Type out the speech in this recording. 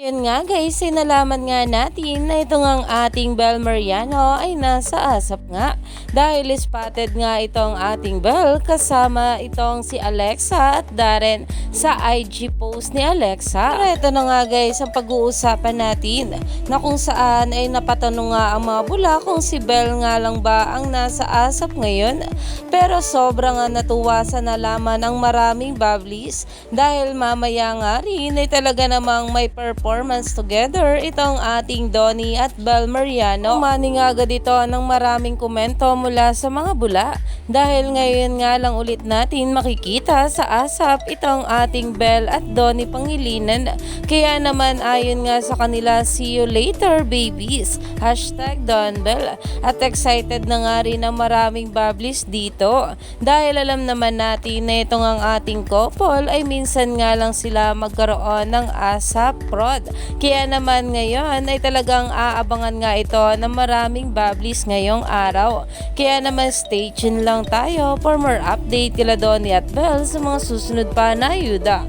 Yun nga guys, sinalaman nga natin na ito ang ating Bel Mariano ay nasa asap nga. Dahil spotted nga itong ating Bel kasama itong si Alexa at Darren sa IG post ni Alexa. Pero ito na nga guys ang pag-uusapan natin na kung saan ay napatanong nga ang mga bula kung si Bel nga lang ba ang nasa asap ngayon. Pero sobra nga natuwa sa nalaman ang maraming bablis dahil mamaya nga rin ay talaga namang may performance together itong ating Donnie at Bel Mariano. Umani nga agad ito ng maraming komento mula sa mga bula dahil ngayon nga lang ulit natin makikita sa asap itong ating Bel at Donnie Pangilinan. Kaya naman ayon nga sa kanila, see you later babies. Hashtag Don Bell. At excited na nga rin ang maraming bablis dito. Dahil alam naman natin na itong ang ating couple ay minsan nga lang sila magkaroon ng asap prod. Kaya naman ngayon ay talagang aabangan nga ito ng maraming bablis ngayong araw. Kaya naman stay tuned lang tayo for more update kila Donnie at Bell sa mga susunod pa na ayuda.